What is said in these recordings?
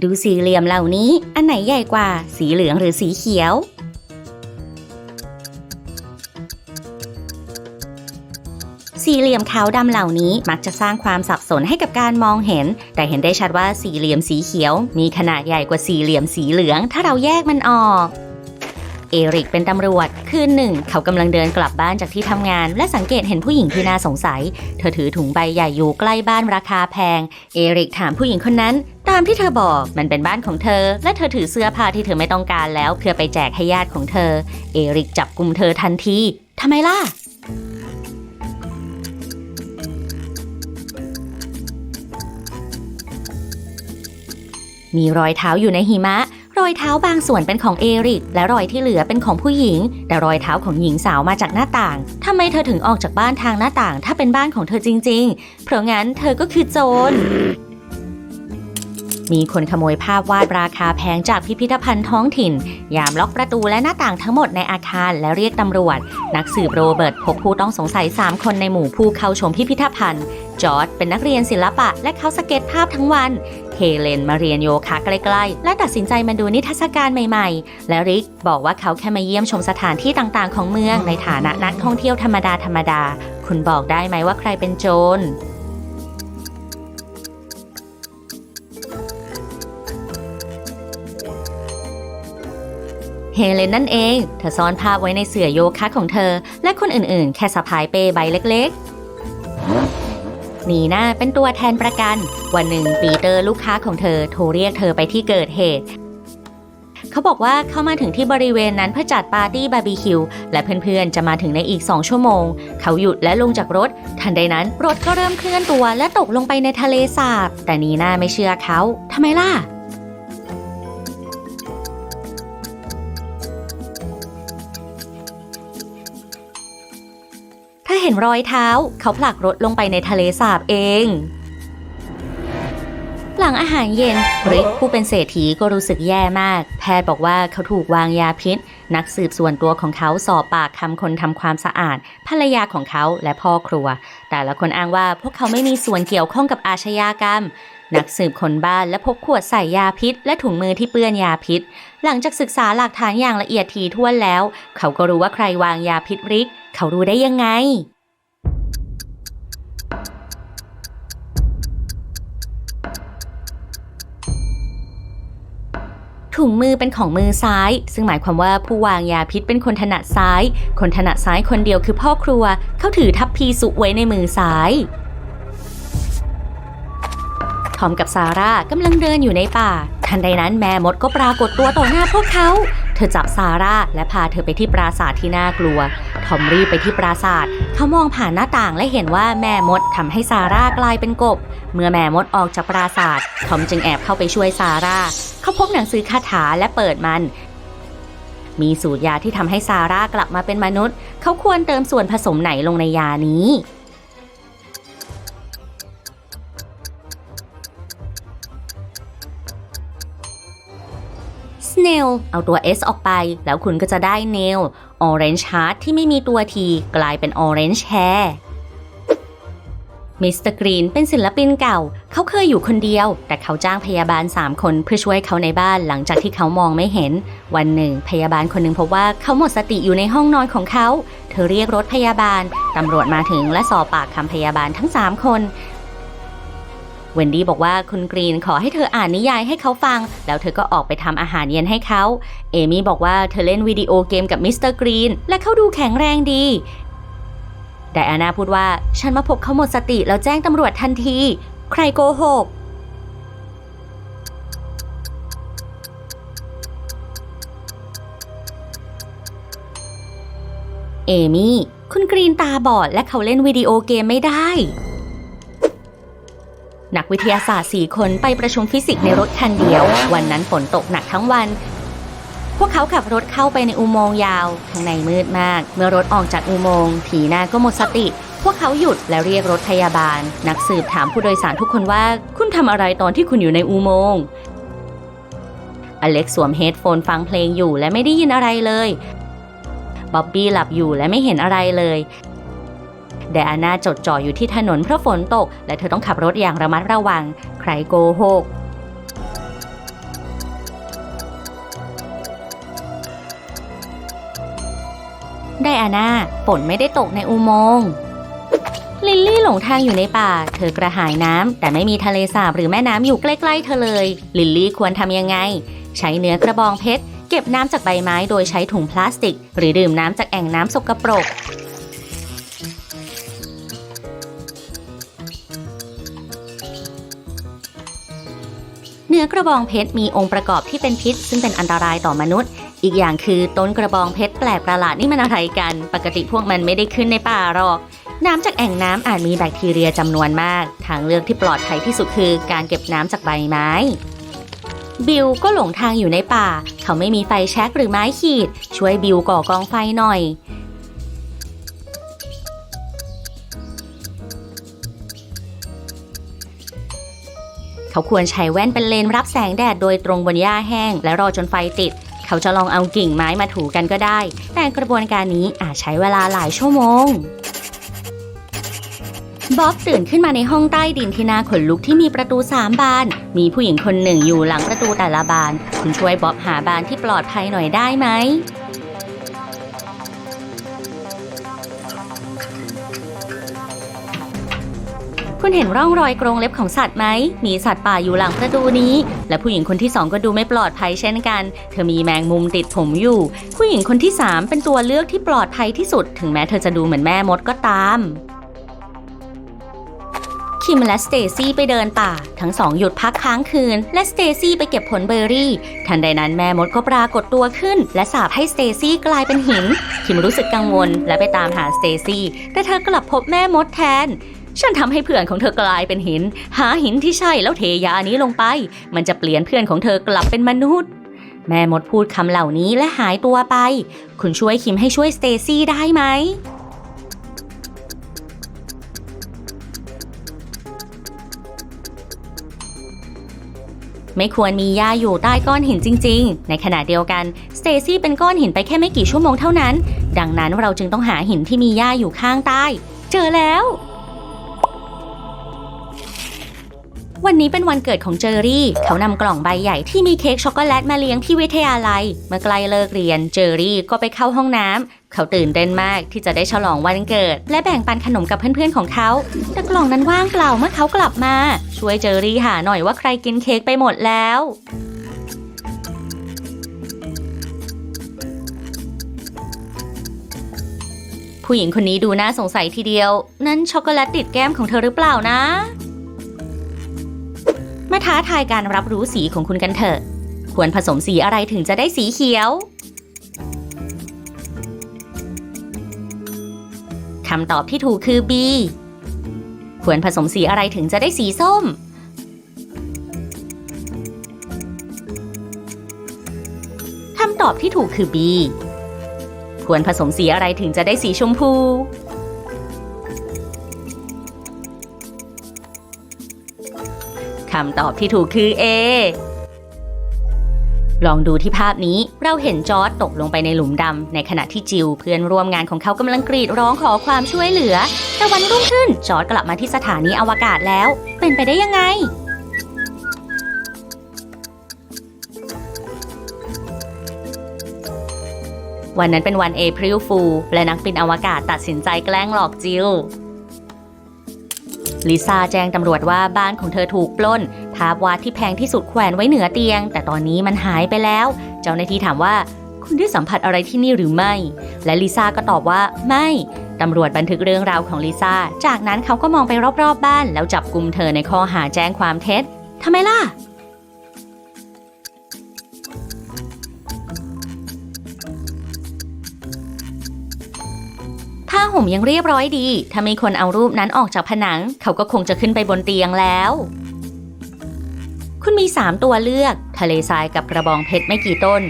ดูสี่เหลี่ยมเหล่านี้ อันไหนใหญ่กว่า สีเหลืองหรือสีเขียว สี่เหลี่ยมขาวดำเหล่านี้มักจะสร้างความสับสนให้กับการมองเห็น แต่เห็นได้ชัดว่าสี่เหลี่ยมสีเขียว มีขนาดใหญ่กว่าสี่เหลี่ยมสีเหลือง ถ้าเราแยกมันออก เอริกเป็นตำรวจ คืนหนึ่ง เขากำลังเดินกลับบ้านจากที่ทำงาน และสังเกตเห็นผู้หญิงที่น่าสงสัย เธอถือถุงใบใหญ่อยู่ใกล้บ้านราคาแพง เอริกถามผู้หญิงคนนั้น ตามที่เธอบอกมันเป็นบ้านของเธอ และเธอถือเสื้อผ้าที่เธอไม่ต้องการแล้ว เพื่อไปแจกให้ญาติของเธอ เอริกจับกลุ่มเธอทันทีทำไมล่ะมีรอยเท้าอยู่ในหิมะ รอยเท้าบางส่วนเป็นของเอริก และรอยที่เหลือเป็นของผู้หญิง แต่รอยเท้าของหญิงสาวมาจากหน้าต่างทำไมเธอถึงออกจากบ้านทางหน้าต่าง ถ้าเป็นบ้านของเธอจริง ๆ เพราะงั้นเธอก็คือโจรมีคนขโมยภาพวาดราคาแพงจากพิพิธภัณฑ์ท้องถิ่น ยามล็อกประตูและหน้าต่างทั้งหมดในอาคารและเรียกตำรวจ นักสืบโรเบิร์ตพบผู้ต้องสงสัย 3 คนในหมู่ผู้เข้าชมพิพิธภัณฑ์ จอร์ดเป็นนักเรียนศิลปะและเขาสเก็ตภาพทั้งวัน เฮเลนมาเรียนโยคะใกล้ๆ และตัดสินใจมาดูนิทรรศการใหม่ๆ และริกบอกว่าเขาแค่มาเยี่ยมชมสถานที่ต่างๆ ของเมืองในฐานะนักท่องเที่ยวธรรมดาธรรมดา คุณบอกได้ไหมว่าใครเป็นโจรเฮเลนนั่นเอง เธอซ่อนภาพไว้ในเสื่อโยคะของเธอ และคนอื่นๆ แค่สะพายเป้ใบเล็กๆ นีน่าเป็นตัวแทนประกัน วันหนึ่งปีเตอร์ลูกค้าของเธอโทรเรียกเธอไปที่เกิดเหตุ เขาบอกว่าเข้ามาถึงที่บริเวณนั้นเพื่อจัดปาร์ตี้บาร์บีคิวและเพื่อนๆ จะมาถึงในอีก2ชั่วโมง เขาหยุดและลงจากรถ ทันใดนั้นรถก็เริ่มเคลื่อนตัวและตกลงไปในทะเลสาบ แต่นีน่าไม่เชื่อเขาทำไมล่ะ เห็นรอยเท้า เขาผลักรถลงไปในทะเลสาบเอง หลังอาหารเย็นริกผู้เป็นเศรษฐีก็รู้สึกแย่มาก แพทย์บอกว่าเขาถูกวางยาพิษ นักสืบส่วนตัวของเขาสอบปากคำคนทำความสะอาด ภรรยาของเขาและพ่อครัว แต่ละคนอ้างว่าพวกเขาไม่มีส่วนเกี่ยวข้องกับอาชญากรรมนักสืบคนบ้านและพบขวดใส่ยาพิษ และถุงมือที่เปื้อนยาพิษ หลังจากศึกษาหลักฐานอย่างละเอียดถี่ถ้วนแล้ว เขาก็รู้ว่าใครวางยาพิษริก เขารู้ได้ยังไง ถุงมือเป็นของมือซ้าย ซึ่งหมายความว่าผู้วางยาพิษเป็นคนถนัดซ้าย คนถนัดซ้ายคนเดียวคือพ่อครัว เขาถือทัพพีสุไว้ในมือซ้ายทอมกับซาร่ากำลังเดินอยู่ในป่า ทันใดนั้นแม่มดก็ปรากฏตัวต่อหน้าพวกเขา เธอจับซาร่าและพาเธอไปที่ปราสาทที่น่ากลัว ทอมรีบไปที่ปราสาท เขามองผ่านหน้าต่างและเห็นว่าแม่มดทำให้ซาร่ากลายเป็นกบ เมื่อแม่มดออกจากปราสาท ทอมจึงแอบเข้าไปช่วยซาร่า เขาพกหนังสือคาถาและเปิดมัน มีสูตรยาที่ทำให้ซาร่ากลับมาเป็นมนุษย์ เขาควรเติมส่วนผสมไหนลงในยานี้ Snail เอาตัว S ออกไป แล้วคุณก็จะได้ Nail Orange Heart ที่ไม่มีตัว T กลายเป็น Orange Hair มิสเตอร์กรีนเป็นศิลปินเก่า เขาเคยอยู่คนเดียว แต่เขาจ้างพยาบาล 3 คนเพื่อช่วยเขาในบ้านหลังจากที่เขามองไม่เห็น วันหนึ่ง พยาบาลคนหนึ่งพบว่าเขาหมดสติอยู่ในห้องนอนของเขา เธอเรียกรถพยาบาล ตำรวจมาถึงและสอบปากคำพยาบาลทั้ง 3 คนเวนดี้บอกว่าคุณกรีนขอให้เธออ่านนิยายให้เขาฟัง แล้วเธอก็ออกไปทำอาหารเย็นให้เขา เอมี่บอกว่าเธอเล่นวิดีโอเกมกับมิสเตอร์กรีนและเขาดูแข็งแรงดี ไดอาน่าพูดว่าฉันมาพบเขาหมดสติแล้วแจ้งตำรวจทันที ใครโกหก เอมี่ คุณกรีนตาบอดและเขาเล่นวิดีโอเกมไม่ได้ นักวิทยาศาสตร์4คนไปประชุมฟิสิกส์ในรถคันเดียว วันนั้นฝนตกหนักทั้งวัน พวกเขาขับรถเข้าไปในอุโมงค์ยาวข้างในมืดมาก เมื่อรถออกจากอุโมงค์ผีหน้าก็หมดสติ พวกเขาหยุดและเรียกรถพยาบาล นักสืบถามผู้โดยสารทุกคนว่าคุณทำอะไรตอนที่คุณอยู่ในอุโมงค์อเล็กสวมเฮดโฟนฟังเพลงอยู่และไม่ได้ยินอะไรเลยบ๊อบบี้หลับอยู่และไม่เห็นอะไรเลยไดอาน่าจดจ่ออยู่ที่ถนนเพราะฝนตก และเธอต้องขับรถอย่างระมัดระวัง ใครโกหก ไดอาน่าฝนไม่ได้ตกในอุโมงค์ลิลลี่หลงทางอยู่ในป่า เธอกระหายน้ำ แต่ไม่มีทะเลสาบหรือแม่น้ำอยู่ใกล้ๆเธอเลย ลิลลี่ควรทำยังไง ใช้เนื้อกระบองเพชร เก็บน้ำจากใบไม้โดยใช้ถุงพลาสติก หรือดื่มน้ำจากแอ่งน้ำสกปรก เนื้อกระบองเพชรมีองค์ประกอบที่เป็นพิษ ซึ่งเป็นอันตรายต่อมนุษย์ อีกอย่างคือต้นกระบองเพชรแปลกประหลาดนี่มันอะไรกัน ปกติพวกมันไม่ได้ขึ้นในป่าหรอก น้ำจากแอ่งน้ำอาจมีแบคทีเรียจำนวนมาก ทางเลือกที่ปลอดภัยที่สุดคือการเก็บน้ำจากใบไม้ บิลก็หลงทางอยู่ในป่า เขาไม่มีไฟแช็กหรือไม้ขีด ช่วยบิลก่อกองไฟหน่อยเขาควรใช้แว่นเป็นเลนรับแสงแดดโดยตรงบนหญ้าแห้ง และรอจนไฟติด เขาจะลองเอากิ่งไม้มาถูกันก็ได้ แต่กระบวนการนี้อาจใช้เวลาหลายชั่วโมงบ๊อบตื่นขึ้นมาในห้องใต้ดินที่น่าขนลุกที่มีประตูสามบาน มีผู้หญิงคนหนึ่งอยู่หลังประตูแต่ละบาน คุณช่วยบ๊อบหาบานที่ปลอดภัยหน่อยได้ไหม คุณเห็นร่องรอยกรงเล็บของสัตว์ไหม มีสัตว์ป่าอยู่หลังประตูนี้ และผู้หญิงคนที่สองก็ดูไม่ปลอดภัยเช่นกัน เธอมีแมงมุมติดผมอยู่ ผู้หญิงคนที่สามเป็นตัวเลือกที่ปลอดภัยที่สุด ถึงแม้เธอจะดูเหมือนแม่มดก็ตามคิมและสเตซี่ไปเดินป่า ทั้งสองหยุดพักค้างคืน และสเตซี่ไปเก็บผลเบอร์รี่ ทันใดนั้นแม่มดก็ปรากฏตัวขึ้น และสาบให้สเตซี่กลายเป็นหิน คิมรู้สึกกังวลและไปตามหาสเตซี่แต่เธอกลับพบแม่มดแทน ฉันทำให้เพื่อนของเธอกลายเป็นหิน หาหินที่ใช่แล้วเทยานี้ลงไป มันจะเปลี่ยนเพื่อนของเธอกลับเป็นมนุษย์ แม่มดพูดคำเหล่านี้และหายตัวไป คุณช่วยคิมให้ช่วยสเตซี่ได้ไหมไม่ควรมีหญ้าอยู่ใต้ก้อนหินจริง ๆ ในขณะเดียวกันสเตซี่เป็นก้อนหินไปแค่ไม่กี่ชั่วโมงเท่านั้น ดังนั้นเราจึงต้องหาหินที่มีหญ้าอยู่ข้างใต้ เจอแล้ว วันนี้เป็นวันเกิดของเจอรี่ เขานำกล่องใบใหญ่ที่มีเค้กช็อกโกแลตมาเลี้ยงที่วิทยาลัย เมื่อใกล้เลิกเรียน เจอรี่ก็ไปเข้าห้องน้ำ เขาตื่นเต้นมากที่จะได้ฉลองวันเกิด และแบ่งปันขนมกับเพื่อนๆของเขา แต่กล่องนั้นว่างเปล่าเมื่อเขากลับมา ช่วยเจอรี่หาหน่อยว่าใครกินเค้กไปหมดแล้วผู้หญิงคนนี้ดูน่าสงสัยทีเดียว นั่นช็อกโกแลตติดแก้มของเธอหรือเปล่านะ มาท้าทายการรับรู้สีของคุณกันเถอะ ควรผสมสีอะไรถึงจะได้สีเขียวคำตอบที่ถูกคือ B ควรผสมสีอะไรถึงจะได้สีส้ม คำตอบที่ถูกคือ B ควรผสมสีอะไรถึงจะได้สีชมพู คำตอบที่ถูกคือ A ลองดูที่ภาพนี้เราเห็นจอร์ดตกลงไปในหลุมดำในขณะที่จิวเพื่อนร่วมงานของเขากำลังกรีดร้องขอความช่วยเหลือ แต่วันรุ่งขึ้นจอร์ดกลับมาที่สถานีอวกาศแล้ว เป็นไปได้ยังไง วันนั้นเป็นวัน April Fool และนักบินอวกาศตัดสินใจแกล้งหลอกจิล ลิซ่าแจ้งตำรวจว่าบ้านของเธอถูกปล้น ภาพวาดที่แพงที่สุดแขวนไว้เหนือเตียง แต่ตอนนี้มันหายไปแล้ว เจ้าหน้าที่ถามว่า คุณได้สัมผัสอะไรที่นี่หรือไม่ และลิซ่าก็ตอบว่าไม่ตำรวจบันทึกเรื่องราวของลิซ่า จากนั้นเขาก็มองไปรอบๆบบ้าน แล้วจับกลุ่มเธอในข้อหาแจ้งความเท็จทำไมล่ะ ผ้าห่มยังเรียบร้อยดี ถ้ามีคนเอารูปนั้นออกจากผนัง เขาก็คงจะขึ้นไปบนเตียงแล้ว คุณมี3ตัวเลือก ทะเลทรายกับกระบองเพชรไม่กี่ต้น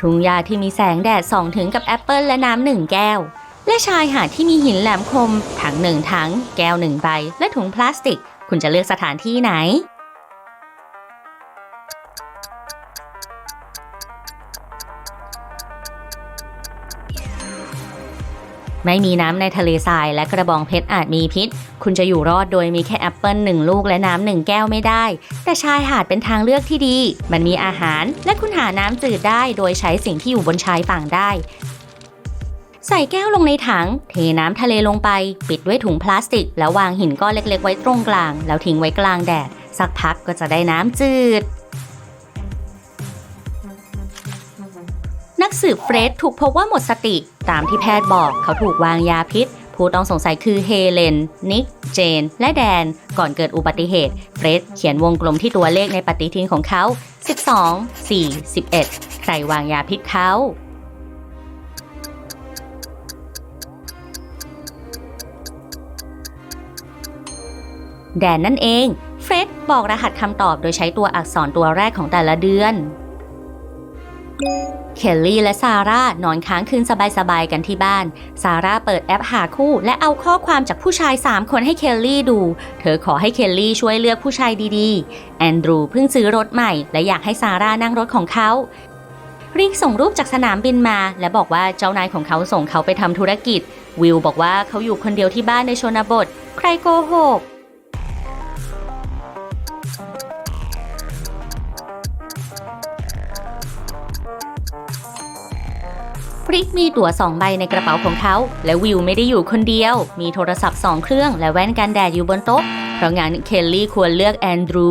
ทุ่งหญ้าที่มีแสงแดดส่องถึงกับแอปเปิลและน้ำหนึ่งแก้ว และชายหาดที่มีหินแหลมคม ถังหนึ่งถัง แก้วหนึ่งใบ และถุงพลาสติก คุณจะเลือกสถานที่ไหน ไม่มีน้ำในทะเลทรายและกระบองเพชรอาจมีพิษ คุณจะอยู่รอดโดยมีแค่แอปเปิลหนึ่งลูกและน้ำหนึ่งแก้วไม่ได้ แต่ชายหาดเป็นทางเลือกที่ดี มันมีอาหาร และคุณหาน้ำจืดได้โดยใช้สิ่งที่อยู่บนชายฝั่งได้ ใส่แก้วลงในถัง เทน้ำทะเลลงไป ปิดด้วยถุงพลาสติก แล้ววางหินก้อนเล็ก ๆ ไว้ตรงกลาง แล้วทิ้งไว้กลางแดด สักพักก็จะได้น้ำจืด นักสืบเฟรดถูกพบว่าหมดสติ ตามที่แพทย์บอกเขาถูกวางยาพิษ ผู้ต้องสงสัยคือเฮเลน นิก เจน และแดน ก่อนเกิดอุบัติเหตุ เฟรดเขียนวงกลมที่ตัวเลขในปฏิทินของเขา 12 4 11 ใครวางยาพิษเขาแดนนั่นเอง เฟร็ดบอกรหัสคำตอบโดยใช้ตัวอักษรตัวแรกของแต่ละเดือน เคลลี่และซาร่านอนค้างคืนสบายๆกันที่บ้าน ซาร่าเปิดแอปหาคู่ และเอาข้อความจากผู้ชาย 3 คนให้เคลลี่ดู เธอขอให้เคลลี่ช่วยเลือกผู้ชายดีๆ แอนดรูเพิ่งซื้อรถใหม่ และอยากให้ซาร่านั่งรถของเขาริกส่งรูปจากสนามบินมา และบอกว่าเจ้านายของเขาส่งเขาไปทำธุรกิจ วิลบอกว่าเขาอยู่คนเดียวที่บ้านในชนบท ใครโกหก ริกมีตั๋วสองใบในกระเป๋าของเขา และวิวไม่ได้อยู่คนเดียว มีโทรศัพท์สองเครื่องและแว่นกันแดดอยู่บนโต๊ะ เพราะงั้นเคลลี่ควรเลือกแอนดรู